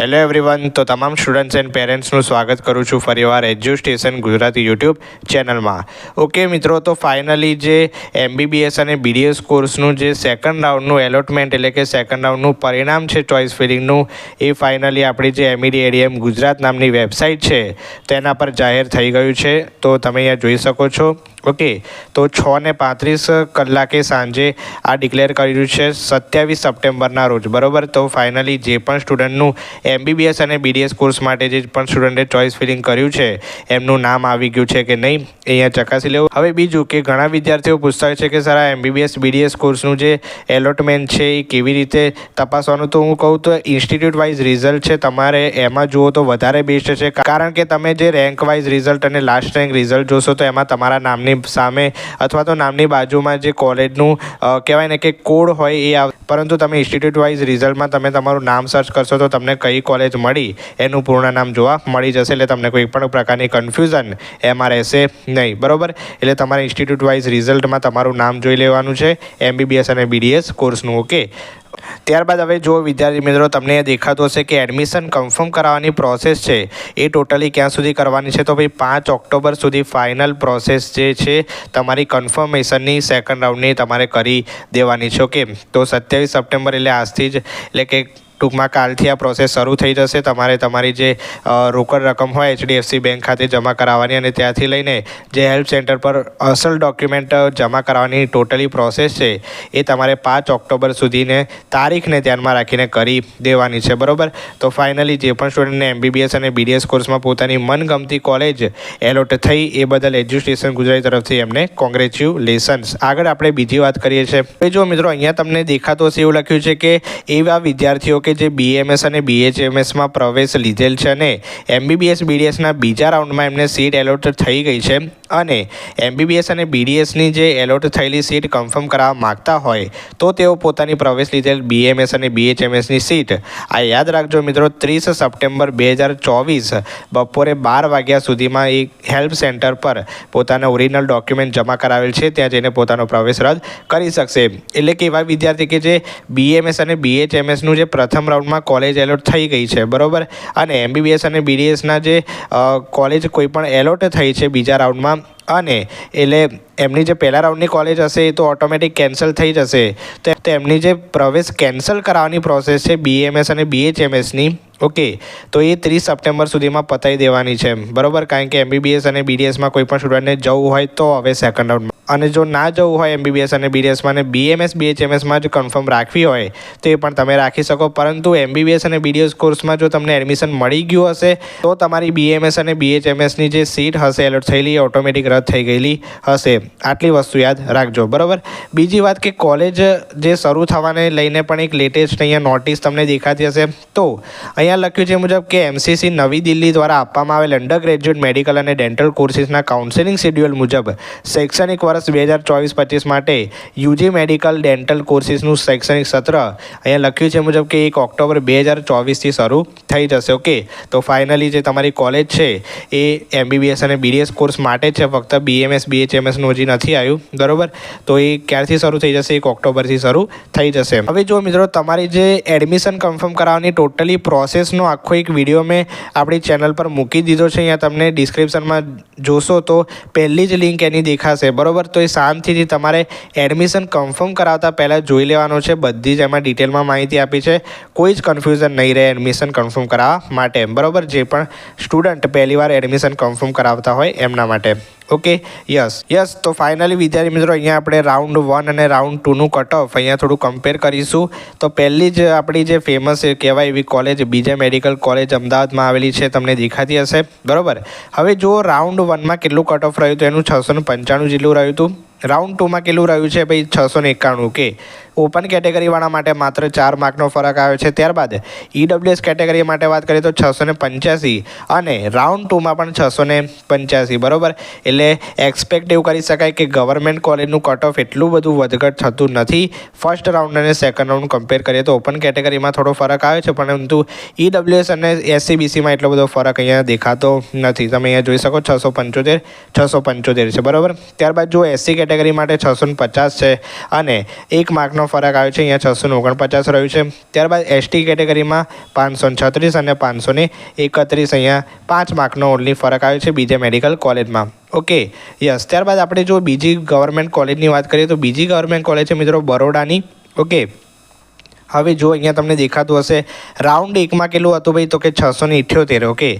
Hello everyone તો તમામ students and પેરેન્ટ્સનું સ્વાગત કરું છું ફરીવાર એજ્યુસ્ટેશન ગુજરાતી યુટ્યુબ ચેનલમાં ઓકે મિત્રો, તો ફાઇનલી જે એમબીબીએસ અને બીડીએસ કોર્સનું જે સેકન્ડ રાઉન્ડનું એલોટમેન્ટ એટલે કે સેકન્ડ રાઉન્ડનું પરિણામ છે ચોઇસ ફિલિંગનું એ ફાઇનલી આપણી જે એમઈડી એડીએમ ગુજરાત નામની વેબસાઇટ છે, તેના પર જાહેર થઈ ગયું છે. તો તમે અહીંયા જોઈ શકો છો. ઓકે, તો છ ને પાંત્રીસ કલાકે સાંજે આ ડિક્લેર કર્યું છે સત્યાવીસ સપ્ટેમ્બરના રોજ, બરોબર? તો ફાઇનલી જે પણ સ્ટુડન્ટનું એમબીબીએસ અને બીડીએસ કોર્સ માટે જે પણ સ્ટુડન્ટે ચોઇસ ફિલિંગ કર્યું છે, એમનું નામ આવી ગયું છે કે નહીં, અહીંયા ચકાસી લેવું. હવે બીજું કે ઘણા વિદ્યાર્થીઓ પૂછતા છે કે સર આ એમબીબીએસ બીડીએસ કોર્સનું જે એલોટમેન્ટ છે એ કેવી રીતે તપાસવાનું? તો હું કહું તો ઇન્સ્ટિટ્યૂટ વાઇઝ રિઝલ્ટ છે તમારે એમાં જુઓ તો વધારે બેસ્ટ છે. કારણ કે તમે જે રેન્ક વાઇઝ રિઝલ્ટ અને લાસ્ટ રેન્ક રિઝલ્ટ જોશો તો એમાં તમારા નામની સામે અથવા તો નામની બાજુમાં જે કોલેજનું કહેવાય ને કે કોડ હોય એ આવ, પરંતુ તમે ઇન્સ્ટિટ્યૂટ વાઇઝ રિઝલ્ટમાં તમે તમારું નામ સર્ચ કરશો તો તમને કઈ કોલેજ મળી, એનું પૂર્ણ નામ જોવા મળી જશે, એટલે તમને કોઈ પણ પ્રકારની કન્ફ્યુઝન એમાં રહેશે નહીં, બરાબર? એટલે તમારે ઇન્સ્ટિટ્યૂટ વાઇઝ રિઝલ્ટમાં તમારું નામ જોઈ લેવાનું છે, એમબીબીએસ અને બીડીએસ કોર્સનું, ઓકે? ત્યારબાદ હવે જો વિદ્યાર્થી મિત્રો, તમને દેખાતું હશે કે એડમિશન કન્ફર્મ કરાવવાની પ્રોસેસ છે. એ ટોટલી ક્યાં સુધી કરવાની છે? તો ભાઈ પાંચ ઓક્ટોબર સુધી ફાઇનલ પ્રોસેસ જે છે, તમારી કન્ફર્મેશનની સેકન્ડ રાઉન્ડની તમારે કરી દેવાની છે ઓકે તો સત્યાવીસ સપ્ટેમ્બર એટલે આજથી જ, એટલે કે ટૂંકમાં કાલથી આ પ્રોસેસ શરૂ થઈ જશે. તમારે તમારી જે રોકડ રકમ હોય એચડીએફસી બેંક ખાતે જમા કરાવવાની અને ત્યાંથી લઈને જે હેલ્પ સેન્ટર પર અસલ ડોક્યુમેન્ટ જમા કરાવવાની ટોટલી પ્રોસેસ છે, એ તમારે પાંચ ઓક્ટોબર સુધીને તારીખને ધ્યાનમાં રાખીને કરી દેવાની છે. બરાબર? તો ફાઇનલી જે પણ સ્ટુડન્ટને એમબીબીએસ અને બીડીએસ કોર્સમાં પોતાની મનગમતી કોલેજ એલોટ થઈ, એ બદલ એજ્યુકેશન ગુજરાતી તરફથી એમને કોંગ્રેચ્યુલેશન્સ આગળ આપણે બીજી વાત કરીએ છીએ. જો મિત્રો, અહીંયા તમને દેખાતો હશે એવું લખ્યું છે કે એવા વિદ્યાર્થીઓ કે જે બીએમએસ અને બીએચએમએસમાં પ્રવેશ લીધેલ છે અને એમબીબીએસ બીડીએસના બીજા રાઉન્ડમાં એમને સીટ એલોટ થઈ ગઈ છે. અને એમબીબીએસ અને બીડીએસની જે એલોટ થયેલી સીટ કન્ફર્મ કરાવવા માગતા હોય તો તેઓ પોતાની પ્રવેશ લીધેલ બીએમએસ અને બીએચએમએસની સીટ. આ યાદ રાખજો મિત્રો, ત્રીસ સપ્ટેમ્બર બે હજાર ચોવીસ બપોરે બાર વાગ્યા સુધીમાં એક હેલ્પ સેન્ટર પર પોતાના ઓરિજિનલ ડોક્યુમેન્ટ જમા કરાવેલ છે. ત્યાં જઈને પોતાનો પ્રવેશ રદ કરી શકશે. એટલે કે એવા વિદ્યાર્થી કે જે બીએમએસ અને બીએચએમએસનું જે પ્રથમ રાઉન્ડમાં કોલેજ એલોટ થઈ ગઈ છે, બરોબર? અને એમબીબીએસ અને બીડીએસના જે કોલેજ કોઈ પણ એલોટ થઈ છે બીજા રાઉન્ડમાં, અને એટલે એમની જે પહેલા રાઉન્ડની કોલેજ હશે એ તો ઓટોમેટિક કેન્સલ થઈ જશે. તો એમની જે પ્રવેશ કેન્સલ કરાવવાની પ્રોસેસ છે બીએમએસ અને બીએચએમએસની ઓકે, તો એ ત્રીસ સપ્ટેમ્બર સુધીમાં પતાવી દેવાની છે બરોબર? કારણ કે એમબીબીએસ અને બીડીએસમાં કોઈ પણ સ્ટુડન્ટને જવું હોય તો હવે સેકન્ડ રાઉન્ડમાં અને જો ના જવું હોય એમબીબીએસ અને બીડીએસમાં અને બીએમએસ બીએચએમએસમાં જ કન્ફર્મ રાખવી હોય, તો એ પણ તમે રાખી શકો. પરંતુ એમબીબીએસ અને બીડીએસ કોર્સમાં જો તમને એડમિશન મળી ગયું હશે, તો તમારી બીએમએસ અને બીએચએમએસની જે સીટ હશે એલોટ થયેલી ઓટોમેટિક રદ થઈ ગયેલી હશે. આટલી વસ્તુ યાદ રાખજો, બરાબર? બીજી વાત કે કોલેજ જે શરૂ થવાને લઈને પણ એક લેટેસ્ટ અહીંયા નોટિસ તમને દેખાતી હશે. તો, અહીંયા લખ્યું છે મુજબ કે એમસીસી નવી દિલ્હી દ્વારા આપવામાં આવેલ અંડર ગ્રેજ્યુએટ મેડિકલ અને ડેન્ટલ કોર્સિસના કાઉન્સેલિંગ શેડ્યુલ મુજબ શૈક્ષણિક વર્ષ બે હજાર ચોવીસ પચીસ માટે યુજી મેડિકલ ડેન્ટલ કોર્સિસનું શૈક્ષણિક સત્ર અહીંયા લખ્યું છે મુજબ કે એક ઓક્ટોબર બે હજાર ચોવીસથી શરૂ થઈ જશે. ઓકે? તો ફાઇનલી જે તમારી કોલેજ છે એ એમબીબીએસ અને બીડીએસ કોર્સ માટે છે, ફક્ત બીએમએસ બીએચએમએસનું હજી નથી આવ્યું. બરોબર? તો એ ક્યારથી શરૂ થઈ જશે? એક ઓક્ટોબરથી શરૂ થઈ જશે. હવે જો મિત્રો તમારી જે એડમિશન કન્ફર્મ કરાવવાની ટોટલી પ્રોસેસનો આખો એક વીડિયો મેં આપણી ચેનલ પર મૂકી દીધો છે. અહીંયા તમને ડિસ્ક્રિપ્શનમાં જોશો તો પહેલી જ લિંક એની દેખાશે. બરોબર? તો એ શાંતિથી તમારે એડમિશન કન્ફર્મ કરાવતા પહેલાં જોઈ લેવાનો છે. બધી જ એમાં ડિટેલમાં માહિતી આપી છે. કોઈ જ કન્ફ્યુઝન નહીં રહે એડમિશન કન્ફર્મ કરાવવા માટે. બરોબર? જે પણ સ્ટુડન્ટ પહેલીવાર એડમિશન કન્ફર્મ કરાવતા હોય એમના માટે. ઓકે યસ યસ તો ફાઇનલી વિદ્યાર્થી મિત્રો, અહીંયા આપણે રાઉન્ડ વન અને રાઉન્ડ ટુનું કટ ઓફ અહીંયા થોડું કમ્પેર કરીશું. તો પહેલી જ આપણી જે ફેમસ કહેવાય એવી કોલેજ બીજા મેડિકલ કોલેજ અમદાવાદમાં આવેલી છે, તમને દેખાતી હશે. બરોબર? હવે જો રાઉન્ડ વનમાં કેટલું કટ ઓફ રહ્યું હતું? એનું છસો પંચાણું જેટલું રહ્યું હતું. રાઉન્ડ ટુમાં કેટલું રહ્યું છે? ભાઈ, છસો એકાણું કે ઓપન કેટેગરીવાળા માટે માત્ર ચાર માર્કનો ફરક આવ્યો છે. ત્યારબાદ ઈડબ્લ્યુએસ કેટેગરી માટે વાત કરીએ તો છસો પંચ્યાસી અને રાઉન્ડ ટુમાં પણ છસો ને પંચ્યાસી, બરોબર? એટલે એક્સપેક્ટ એવું કરી શકાય કે ગવર્મેન્ટ કોલેજનું કટ ઓફ એટલું બધું વધઘટ થતું નથી. ફર્સ્ટ રાઉન્ડ અને સેકન્ડ રાઉન્ડ કમ્પેર કરીએ તો ઓપન કેટેગરીમાં થોડો ફરક આવે છે, પરંતુ ઈડબ્લ્યુએસ અને એસસીબીસીમાં એટલો બધો ફરક અહીંયા દેખાતો નથી. તમે અહીંયા જોઈ શકો છસો પંચોતેર છસો પંચોતેર છે, બરાબર? ત્યારબાદ જો એસસી કેટેગરી માટે છસો પચાસ છે અને એક માર્કનો ફરક આવ્યો છે, અહીંયા છસો ઓગણપચાસ રહ્યું છે. ત્યારબાદ એસટી કેટેગરીમાં પાંચસો છત્રીસ અને પાંચસો ને એકત્રીસ અહીંયા પાંચ માર્કનો ઓનલી ફરક આવ્યો છે બીજે મેડિકલ કોલેજમાં ઓકે યસ ત્યારબાદ આપણે જો બીજી ગવર્મેન્ટ કોલેજની વાત કરીએ તો બીજી ગવર્મેન્ટ કોલેજ છે મિત્રો બરોડાની. ઓકે હવે જો અહીંયા તમને દેખાતું હશે રાઉન્ડ એકમાં કેટલું હતું ભાઈ? તો કે છસો ને ઇઠ્યોતેર ઓકે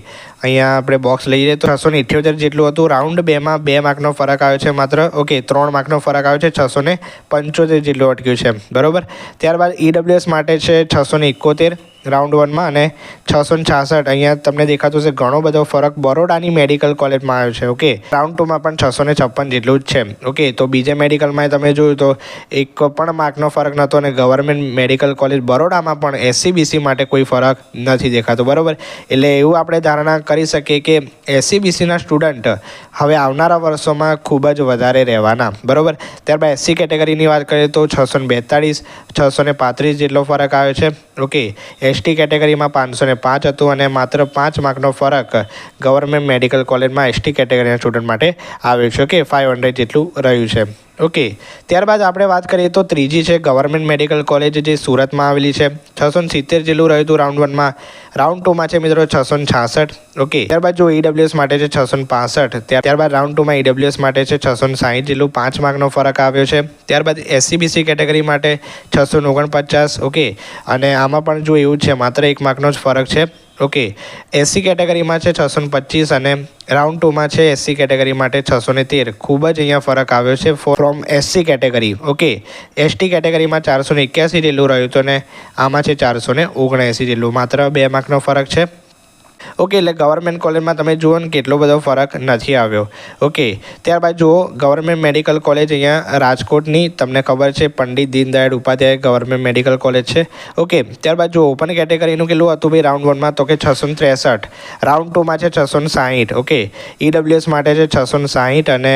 અહીંયા આપણે બોક્સ લઈએ તો છસો ને ઇઠ્યોતેર જેટલું હતું. રાઉન્ડ બેમાં બે માર્કનો ફરક આવ્યો છે માત્ર ઓકે ત્રણ માર્કનો ફરક આવ્યો છે, છસો ને પંચોતેર જેટલું અટક્યું છે બરાબર? ત્યારબાદ ઈડબ્લ્યુએસ માટે છે છસો ને એકોતેર રાઉન્ડ વનમાં અને છસો ને છાસઠ. અહીંયા તમને દેખાતું હશે ઘણો બધો ફરક બરોડાની મેડિકલ કોલેજમાં આવ્યો છે ઓકે રાઉન્ડ ટુમાં પણ છસો ને છપ્પન જેટલું જ છે ઓકે તો બીજા મેડિકલમાં તમે જોયું તો એક પણ માર્કનો ફરક નહોતો અને ગવર્મેન્ટ મેડિકલ કોલેજ બરોડામાં પણ એસસીબીસી માટે કોઈ ફરક નથી દેખાતો, બરાબર? એટલે એવું આપણે ધારણા કરી શકીએ કે એસસીબીસીના સ્ટુડન્ટ હવે આવનારા વર્ષોમાં ખૂબ જ વધારે રહેવાના, બરાબર? ત્યારબાદ એસસી કેટેગરીની વાત કરીએ તો છસો ને બેતાળીસ, છસો ને પાંત્રીસ જેટલો ફરક આવ્યો છે. ઓકે એસટી કેટેગરીમાં પાંચસો ને પાંચ હતું અને માત્ર પાંચ માર્કનો ફરક ગવર્મેન્ટ મેડિકલ કોલેજમાં એસટી કેટેગરીના સ્ટુડન્ટ માટે આવ્યો છે. ઓકે ફાઇવ હંડ્રેડ જેટલું રહ્યું છે. ઓકે ત્યારબાદ આપણે વાત કરીએ તો ત્રીજી છે ગવર્મેન્ટ મેડિકલ કોલેજ જે સુરતમાં આવેલી છે. છસો સિત્તેર જેટલું રહ્યું હતું રાઉન્ડ વનમાં રાઉન્ડ ટુમાં છે મિત્રો છસો છાસઠ. ઓકે ત્યારબાદ જો ઈડબ્લ્યુએસ માટે છે છસો પાસઠ. ત્યારબાદ રાઉન્ડ ટુમાં ઈડબ્લ્યુએસ માટે છે છસો સાહીઠ જેટલું પાંચ માર્કનો ફરક આવ્યો છે. ત્યારબાદ એસસીબીસી કેટેગરી માટે છસો ઓગણપચાસ. ઓકે અને આમાં પણ જો એવું છે, માત્ર એક માર્કનો જ ફરક છે. ઓકે એસસી કેટેગરીમાં છે છસો ને પચીસ અને રાઉન્ડ ટુમાં છે એસસી કેટેગરી માટે છસો ને તેર. ખૂબ જ અહીંયા ફરક આવ્યો છે from SC category okay ST કેટેગરીમાં ચારસો ને એક્યાસી જેટલું રહ્યું હતું અને આમાં છે ચારસો ને ઓગણએંસી જેટલું. માત્ર બે માર્કનો ફરક છે. ઓકે એટલે ગવર્મેન્ટ કોલેજમાં તમે જુઓ ને કેટલો બધો ફરક નથી આવ્યો. ઓકે ત્યારબાદ જુઓ ગવર્મેન્ટ મેડિકલ કોલેજ અહીંયા રાજકોટની તમને ખબર છે, Pandit Deendayal Upadhyay government medical college છે. ઓકે ત્યારબાદ જુઓ ઓપન કેટેગરીનું કેટલું હતું ભાઈ? રાઉન્ડ વનમાં તો કે છસો ત્રેસઠ. રાઉન્ડ ટુમાં છે છસો સાહીઠ. ઓકે ઈડબ્લ્યુએસ માટે છે છસો સાહીઠ અને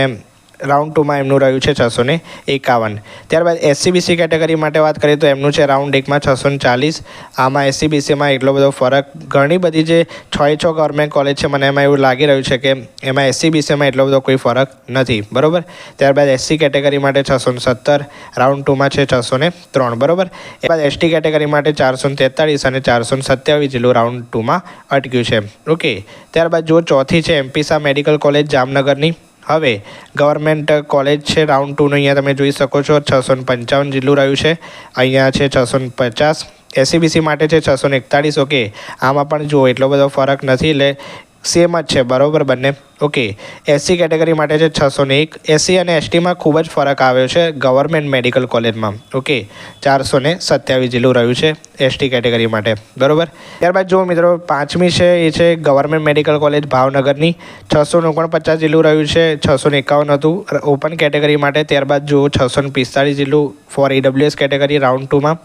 રાઉન્ડ ટુમાં એમનું રહ્યું છે છસો ને એકાવન. ત્યારબાદ એસસીબીસી કેટેગરી માટે વાત કરીએ તો એમનું છે રાઉન્ડ એકમાં છસો ને ચાલીસ. આમાં એસસીબીસીમાં એટલો બધો ફરક ઘણી બધી જે છ એ છ ગવર્મેન્ટ કોલેજ છે, મને એમાં એવું લાગી રહ્યું છે કે એમાં એસસીબીસીમાં એટલો બધો કોઈ ફરક નથી. બરાબર? ત્યારબાદ એસસી કેટેગરી માટે છસો ને સત્તર, રાઉન્ડ ટુમાં છે છસો ને ત્રણ. બરાબર? એ બાદ એસટી કેટેગરી માટે ચારસો ને તેતાળીસ અને ચારસો ને સત્યાવીસ જેટલું રાઉન્ડ ટુમાં અટક્યું છે. ઓકે. ત્યારબાદ જો ચોથી છે એમપીસા મેડિકલ કોલેજ જામનગરની. હવે ગવર્મેન્ટ કોલેજ છે રાઉન્ડ ટુનું અહીંયા તમે જોઈ શકો છો, છસો પંચાવન જેટલું રહ્યું છે. અહીંયા છે છસો પચાસ. એસસીબીસી માટે છે છસો એકતાળીસ. ઓકે આમાં પણ જુઓ, એટલો બધો ફરક નથી, એટલે સેમ જ છે, બરાબર બંને? ઓકે એસસી કેટેગરી માટે છે છસો ને એક. એસસી અને એસટીમાં ખૂબ જ ફરક આવ્યો છે ગવર્મેન્ટ મેડિકલ કોલેજમાં. ઓકે, ચારસો ને સત્યાવીસ જેટલું રહ્યું છે એસટી કેટેગરી માટે. બરાબર? ત્યારબાદ જુઓ મિત્રો, પાંચમી છે એ છે ગવર્મેન્ટ મેડિકલ કોલેજ ભાવનગરની. છસો ઓગણપચાસ જેટલું રહ્યું છે, છસો ને એકાવન હતું. ઓપન કેટેગરી માટે ત્યારબાદ જુઓ છસો ને પિસ્તાળીસ જેટલું ફોર ઈડબ્લ્યુએસ કેટેગરી રાઉન્ડ ટુમાં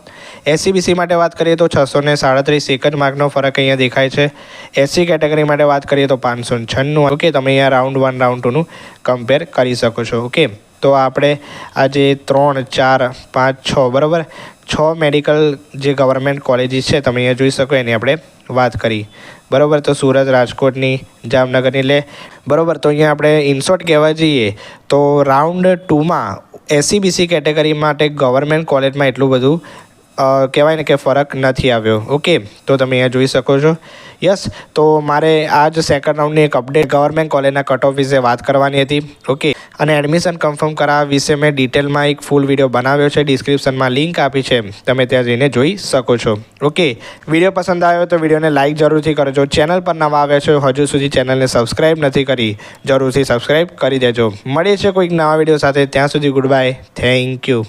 એસસીબીસી માટે વાત કરીએ તો છસો ને સાડત્રીસ એક જ માર્કનો ફરક અહીંયા દેખાય છે. એસસી કેટેગરી માટે વાત કરીએ તો પાંચસો છન્નું. ઓકે, તમે અહીંયા રાઉન્ડ વન રાઉન્ડ ટુનું કમ્પેર કરી શકો છો ઓકે તો આપણે આજે ત્રણ, ચાર, પાંચ, છ, બરાબર? છ મેડિકલ જે ગવર્મેન્ટ કોલેજીસ છે, તમે અહીંયા જોઈ શકો, એની આપણે વાત કરી. બરાબર? તો સુરત, રાજકોટની, જામનગરની લે બરાબર? તો અહીંયા આપણે ઇન્સોર્ટ કહેવા જઈએ, તો રાઉન્ડ ટુમાં એસીબીસી કેટેગરી માટે ગવર્મેન્ટ કોલેજમાં એટલું બધું કહેવાય ને કે ફરક નથી આવ્યો. ઓકે તો તમે અહીંયા જોઈ શકો છો. યસ તો મારે આ જ સેકન્ડ રાઉન્ડની એક અપડેટ ગવર્મેન્ટ કોલેજના કટ ઓફ વિશે વાત કરવાની હતી. ઓકે અને એડમિશન કન્ફર્મ કરાવવા વિશે મેં ડિટેલમાં એક ફૂલ વીડિયો બનાવ્યો છે. ડિસ્ક્રિપ્શનમાં લિંક આપી છે. તમે ત્યાં જઈને જોઈ શકો છો. ઓકે વીડિયો પસંદ આવ્યો તો વિડીયોને લાઇક જરૂરથી કરજો. ચેનલ પર નવા આવ્યા છો, હજુ સુધી ચેનલને સબસ્ક્રાઈબ નથી કરી. જરૂરથી સબસ્ક્રાઈબ કરી દેજો. મળીએ છીએ કોઈક નવા વીડિયો સાથે. ત્યાં સુધી ગુડ બાય થેન્ક યુ